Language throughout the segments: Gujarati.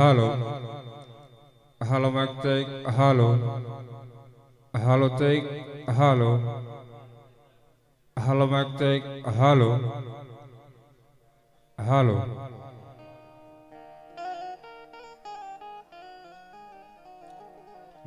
Hello hello mic check hello hello check hello hello mic check hello hello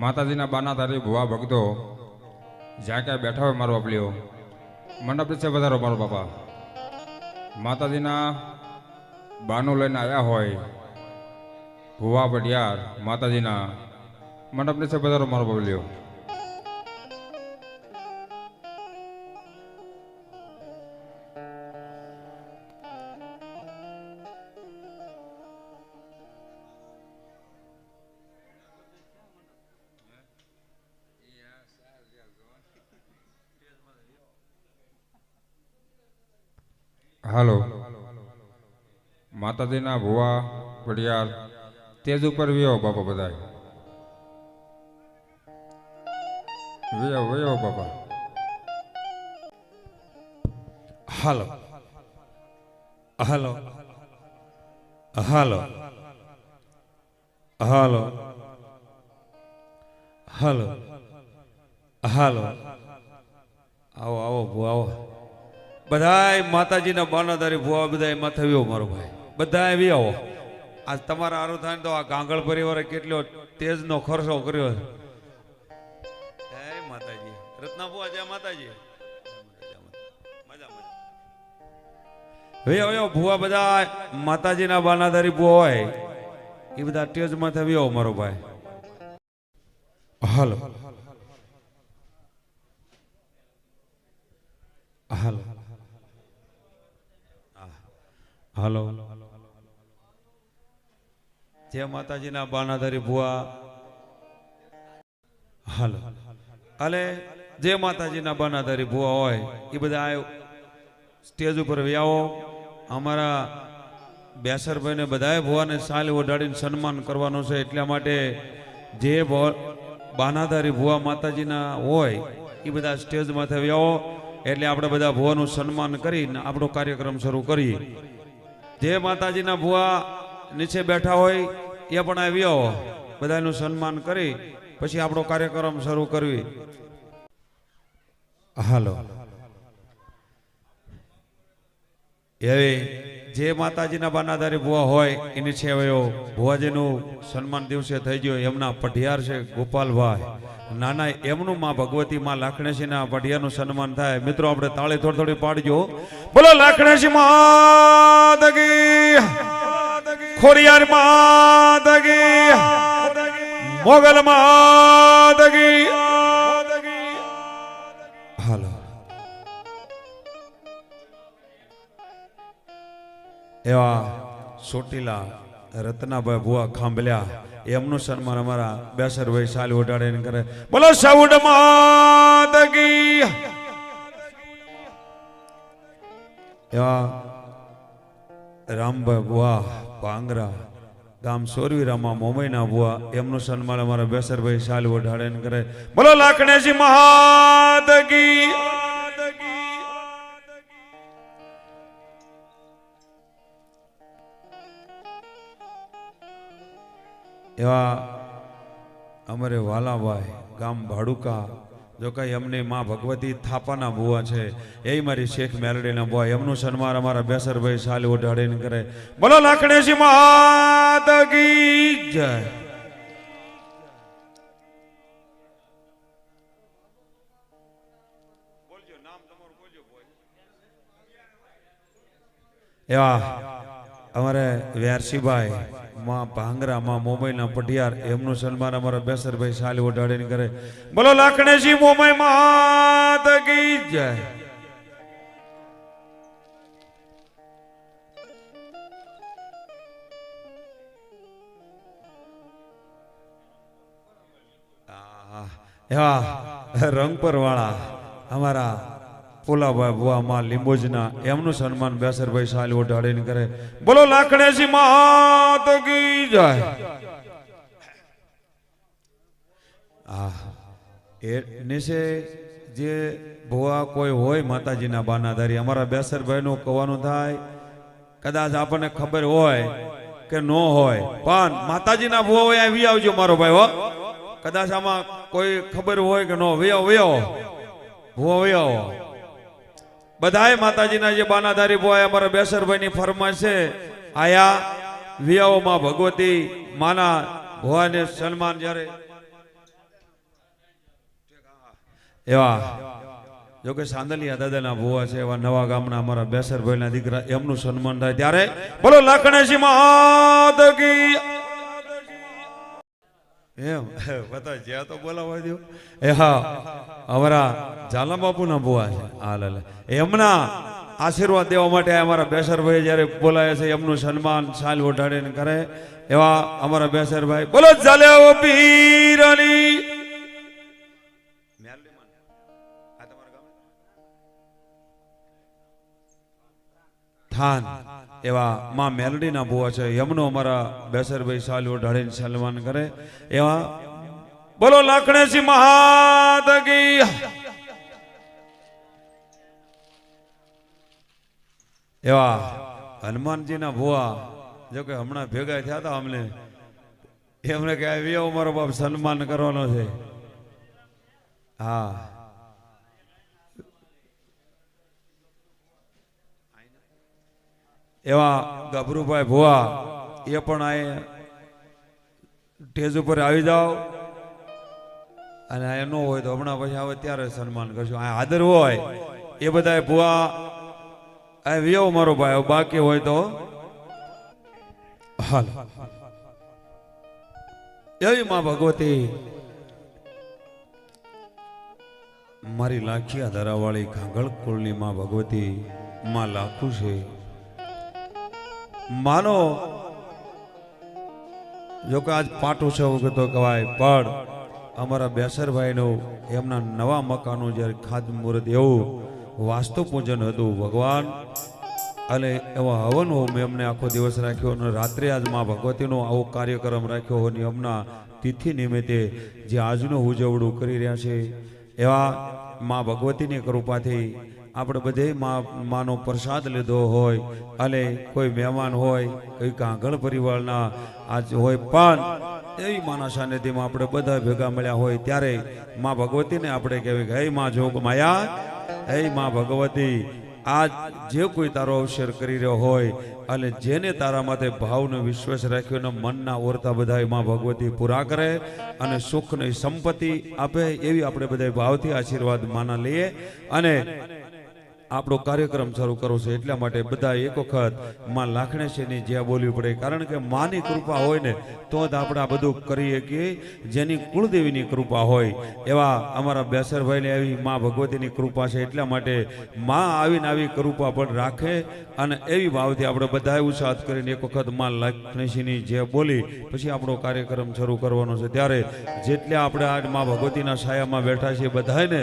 માતાજીના બાના તારી ભુવા ભક્તો, જ્યાં ક્યાં બેઠા હોય મારો બાપલીઓ મંડપ છે વધારો મારો બાપા. માતાજીના બાનું લઈને આવ્યા હોય ભુવા પટિયાર માતાજીના મંડપ છે પધારો મારો બબલ્યો હાલો. માતાજીના ભુવા પડિયાર તેજ ઉપર વ્યો, બાપા બધા વ્યો વ્યો, બાપા. હાલો. હાલો. હાલો. હાલો. હાલો. હાલો. આવો આવો ભૂ આવો. બધાય માતાજીના બાનાદારી ભૂવા, બધાય માથે વ્યો મારો ભાઈ. બધાય વ્યાવો આજ તમારા આરો થાય તો આ ગાંગળ પરિવારે કેટલો તેજનો ખર્ચો કર્યો છે. માતાજી. રત્ના ભુવા જય માતાજી. હવે હવે ભુવા બધા માતાજીના બાનાધારી ભુવા હોય. એ બધા ટેજ માથે આવ્યો મારો ભાઈ. હાલો. હાલો. હાલો. જે માતાજીના બાનાધારી ભુવા. હાલો. અલે જે માતાજીના બાનાધારી ભુવા હોય, એ બધા સ્ટેજ ઉપર વ્યાવો. અમારા બેસરભાઈને બધાએ ભુવાને સાલ ઓઢાડીને સન્માન કરવાનું છે એટલા માટે જે બાનાધારી ભુવા માતાજીના હોય, એ બધા સ્ટેજ માથે વ્યાવો. એટલે આપણે બધા ભુવાનું સન્માન કરીને આપણો કાર્યક્રમ શરૂ કરીએ. જે માતાજીના ભુવા. નીચે બેઠા હોય એ પણ આવ્યો બધાનું સન્માન કરી, પછી આપણો કાર્યક્રમ શરૂ કરવી. હાલો. એવી જે માતાજીના બાનાધારી ભુવા હોય, એની છે વયો ભુવાજીનું સન્માન દિવસે થઈ ગયો. એમના પઢિયાર છે ગોપાલભાઈ. નાના, એમનું માં ભગવતી માં લાખણેશીના પઢિયાનું સન્માન થાય. મિત્રો, આપણે તાળી થોડી થોડી પાડજો. બોલો, લાખણેશી માતકી ખોડિયાર માતકી મોગલ માતકી હાલો. એવા સોટીલા રત્નાભાઈ ભુવા ખાંભલ્યા, એમનું સન્માન અમારા બેસરભાઈ સાલ ઓઢાડીને કરે. બોલો સૌડ માદગી. એવા રામભાઈ બુઆ પાંગરા ગામ સોરવીરામાં મોમઈના ભુવા એમનું સન્માન અમારા બેસરભાઈ સાલ ઓઢાડીને કરે. બોલો લાખણેજી મહાદગી. એવા અમારે વાલાભાઈ, ગામ ભાડુકા જો કઈ અમને માં ભગવતી થાપાના બુવા છે એ મારી શેખ મેલડીના બુવા એમનું સન્માન અમારા બેસરભાઈ સાલી ઓઢાડીને કરે. બોલો લાકડેશી માતગી જય. એવા અમારે વ્યારસીભાઈ માં ભાંગરા, માં મુંબઈના પઢિયાર, એમનું સન્માન અમારા બેસરભાઈ સાલી ઓઢાડીને કરે. બોલો લાખણેશી મુંબઈ માં જય. રંગપર વાળા અમારા પોલાભાઈ ભુવા માં લીંબોજના એમનું સન્માન બેસરભાઈ સાલી ઓઢાડીને કરે. બોલો, લાકડેજી માત કી જાય. આ, એ નીચે જે ભુવા કોઈ હોય માતાજીના બાનાધારી, અમારા બેસરભાઈનું કહેવાનું થાય, કદાચ આપણને ખબર હોય કે ન હોય, પણ માતાજીના ભુવા હોય આવી આવજો મારો ભાઈ, હો. કદાચ આમાં કોઈ ખબર હોય કે ન વયો વયો ભુવા વયો બધાય માતાજીના જે બાનાધારી ભૂવા અમારા બેસરભાઈની ફરમાન છે, આયા વિયાઓમાં ભગવતી માના ભોવાને સન્માન જ્યારે. એવા, જો કે સાંદલિયા દાદાના ભુવા છે, એવા નવા ગામના અમારા બેસરભાઈના દીકરા, એમનું સન્માન થાય ત્યારે. બોલો, લાખણેશી કી એમ? બતા જ્યાં તો બોલાવા દો એ હા, અમારા ઝાલા બાપુના ભુવા છે. હા લે. એમના આશીર્વાદ દેવા માટે અમારા બેસરભાઈ જ્યારે બોલાય છે, એમનું સન્માન સાલ ઓઢાડીને કરે. એવા અમારા બેસરભાઈ, બોલો ચાલે પીરની થાન. એવા માં મેલડીના ભુવા છે એમનો અમારા બેસરભાઈ સાલુ ઢાળીને સન્માન કરે, એવા બોલો લાખણેશી મહાદગી એવા હનુમાનજીના ભુવા, જો કે હમણાં ભેગા થયા હતા અમને, એમને કે આવ્યો મારો બાપ સન્માન કરવાનો છે. હા. એવા ગભરુભાઈ ભુવા, એ પણ આ સ્ટેજ ઉપર આવી જાઓ. અને આ ન હોય તો હમણાં પછી આવે ત્યારે સન્માન કરશું. આ આદર હોય, એ બધા ભુવા, આ વિયો મારો ભાઈ બાકી હોય તો. હાલ. એવી માં ભગવતી, મારી લાખિયા ધરાવાળી ઘાંગળ કુળની માં ભગવતી, માં લાખું છે. માનો જો કે આજ પાટું છે એવું કહેતો કહેવાય પણ અમારા બેસરભાઈનું એમના નવા મકાનનું જ્યારે ખાદ મુહૂર્ત એવું, વાસ્તુ પૂજન હતું ભગવાન, અને એવા હવન હોમ એમને આખો દિવસ રાખ્યો અને રાત્રે આજમાં ભગવતીનો આવો કાર્યક્રમ રાખ્યો હોય એમના તિથિ નિમિત્તે જે આજનું ઉજવણું કરી રહ્યા છે, એવા મા ભગવતીની કૃપાથી આપણે બધે માનો પ્રસાદ લીધો હોય અને કોઈ મહેમાન હોય, કોઈ કાંગળ પરિવારના આજ હોય પણ એવી માના સાનિધ્યમાં આપણે બધા ભેગા મળ્યા હોય ત્યારે માં ભગવતીને આપણે કહેવાય હે માં જોગ માયા, હે માં ભગવતી, આજ જે કોઈ તારો અવસર કરી રહ્યો હોય અને જેને તારા માથે ભાવનો વિશ્વાસ રાખ્યો ને મનના ઓરતા બધા માં ભગવતી પૂરા કરે અને સુખની સંપત્તિ આપે એવી આપણે બધા ભાવથી આશીર્વાદ માના લઈએ અને આપણો કાર્યક્રમ શરૂ કરવો છે એટલા માટે બધા એક વખતમાં લાખણેશ્વરની જ્યાં બોલવી પડે. કારણ કે માની કૃપા હોય ને, તો જ આપણે આ બધું કરી શકીએ. જેની કુળદેવીની કૃપા હોય, એવા અમારા બેસરભાઈને આવી માં ભગવતીની કૃપા છે એટલા માટે માં આવીને આવી કૃપા પણ રાખે અને એવી ભાવથી આપણે બધાએ ઉત્સાહ કરીને એક વખતમાં લાખણેશ્વરની જે બોલી, પછી આપણો કાર્યક્રમ શરૂ કરવાનો છે. ત્યારે જેટલા આપણે આજમાં ભગવતીના છાયામાં બેઠા છીએ બધાને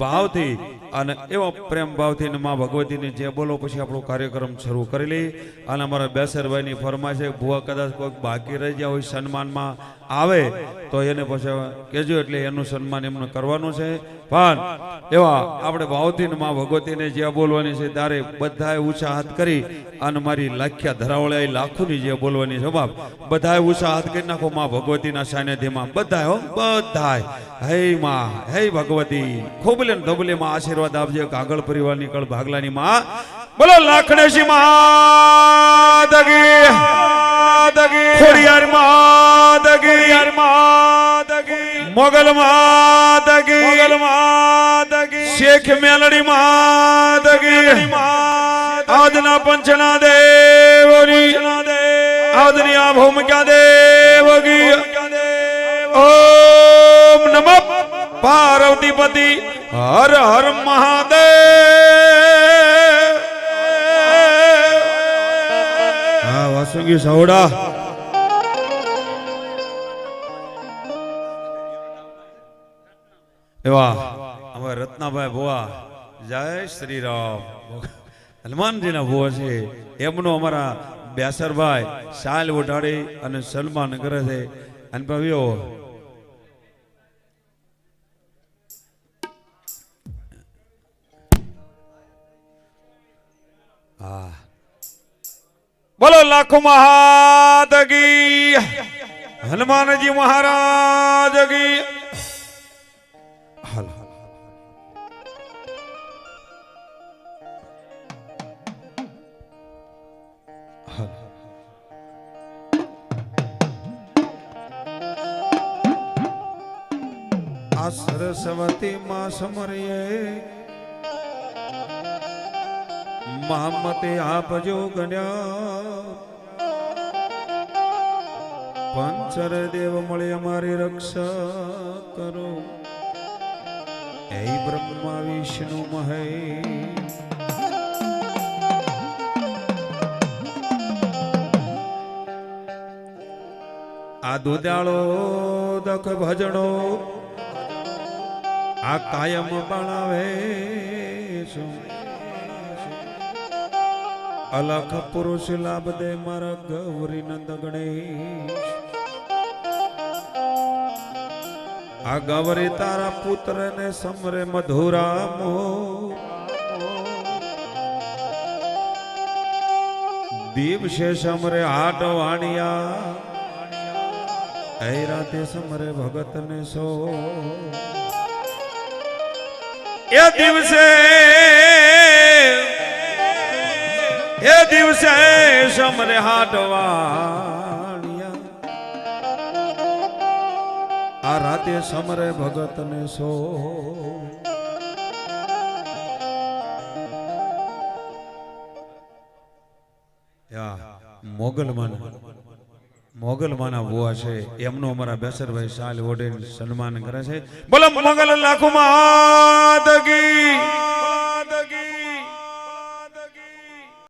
ભાવથી અને એવા પ્રેમ ભાવથી મા ભગવતીને જે બોલો પછી આપણો કાર્યક્રમ શરૂ કરી લઈ. અને અમારા બેસરભાઈની છે ભુવા કદાચ કોઈક બાકી રહી ગયા હોય સન્માનમાં આવે, તો એને પછી કહેજો એટલે એનું સન્માન એમને કરવાનું છે. પણ એવા આપણે ભાવથી મા ભગવતીને જે બોલવાની છે ત્યારે બધાએ ઉત્સાહાત કરી અને મારી લાખ્યા ધરાવળે લાખોની જે બોલવાની છે, બાપ. બધાએ હાથ કરી નાખો મા ભગવતીના સાનિધ્યમાં. બધાએ હો, બધાએ. હે માં, હે ભગવતી. ખોબલે ને ધબલે માં આશીર્વાદ આપજે કાગળ પરિવારની કળ ભાગલાની માં. બોલો લાખણેશી માદગી ખોડિયાર માદગી માદગી. મોગલ માદગી મોગલ માદગી. શેખ મેલડી માદગી. આજના પંચના દેવની. આજની આ ભૂમિકા દેવગી. ઓમ નમઃ. પાર્વતીપતિ. હર હર મહાદેવ. હા, વાસુકી સવડા. એવા અમારા રત્નાભાઈ ભુવા. જય શ્રી રામ હનુમાનજીના ભુવા છે. એમનો અમારા બેસરભાઈ શાલ ઉઠાડી અને સલમાન કરે છે. અને ભાઈઓ બોલો લાખો મહાદગી. હનુમાનજી મહારાજ હાલ આ સરસ્વતી માં સમરીએ મહામતે આપજો ગણ્યા. પંચર દેવ મળે અમારી રક્ષા કરો. હે બ્રહ્મા વિષ્ણુ મહે. આ દુદાળો દખ ભજણો આ કાયમ બનાવે છું. અલખ પુરુષ લાભ દે મારા ગૌરી નંદ ગણેશ આ ગૌરી તારા પુત્ર ને સમરે મધુરામો. દિવસે સમરે આટ વાણિયા એ રાતે સમરે ભગત ને સો. એ દિવસે એ દિવસે સમરે હાટવાણિયા. આ રાતે સમરે ભગત ને સો મોગલમાન, મોગલમાના બુઆ છે. એમનું અમારા બેસરભાઈ સાલ ઓઢે સન્માન કરે છે. બોલો, મોગલ લાખો માદગી